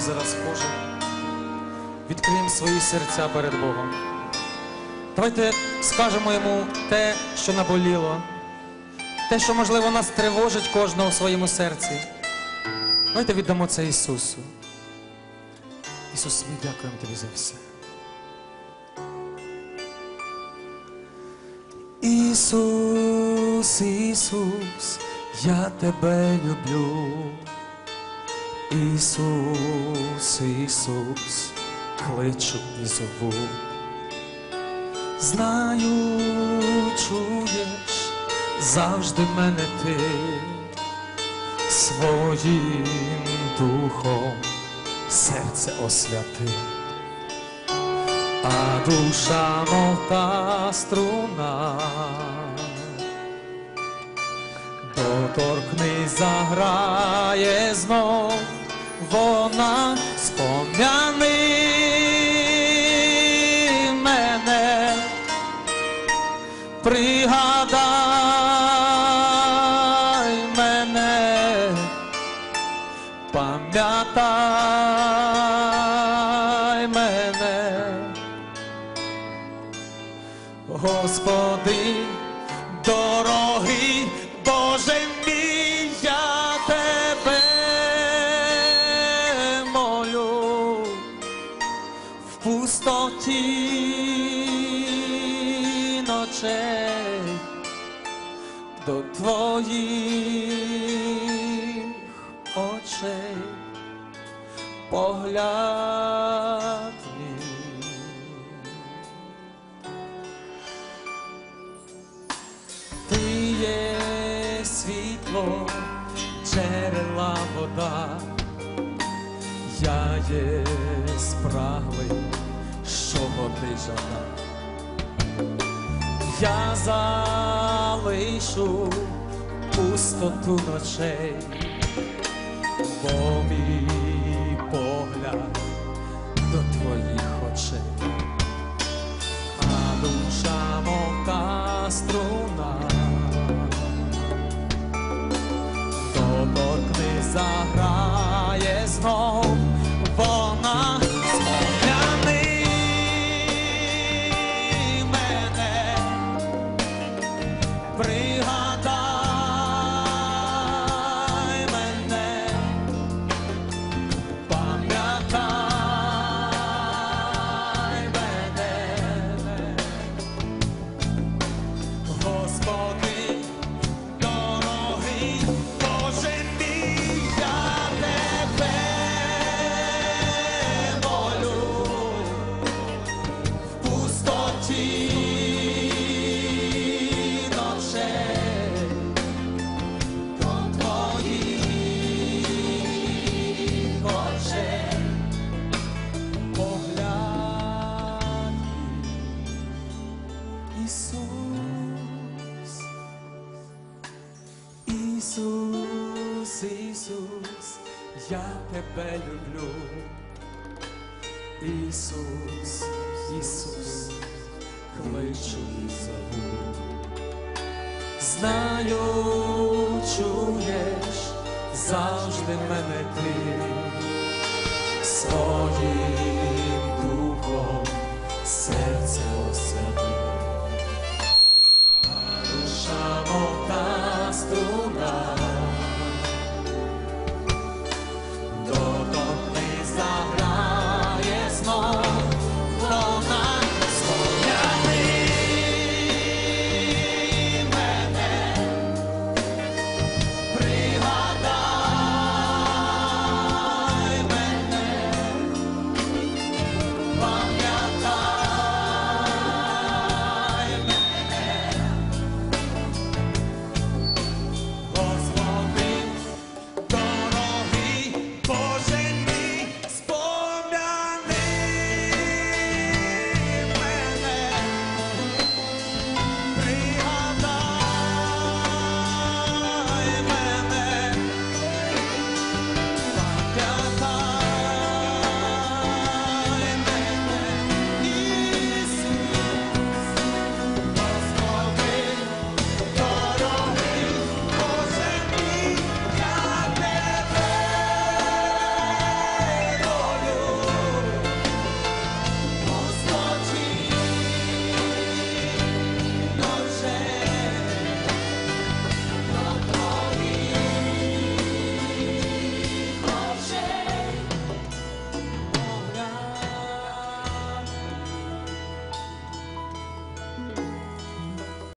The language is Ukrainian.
зараз кожен. Відкриємо свої серця перед Богом. Давайте скажемо йому те, що наболіло, те, що, можливо, нас тривожить кожного в своєму серці. Давайте віддамо це Ісусу. Ісус, ми дякуємо Тобі за все. Ісус, Ісус, я тебе люблю. Ісус, Ісус, кличу і зову. Знаю, чуєш, завжди мене ти своїм духом серце освяти, а душа мов та струна. Доторкнись, заграє знов, вона спом'яни мене, пригадай мене, пам'ятай мене, Господи, ночей до твоїх очей погляд. Ти є світло, джерела вода, я є спраглий, що води жада. Я залишу пустоту ночей, бо мій погляд до твоїх очей. А душа мов та струна. Доторкни заграє знов, Ісус, Ісус, Ісус, я тебе люблю. Ісус, Ісус, кличу і зову. Знаю, чуєш, завжди мене ти своїм духом серце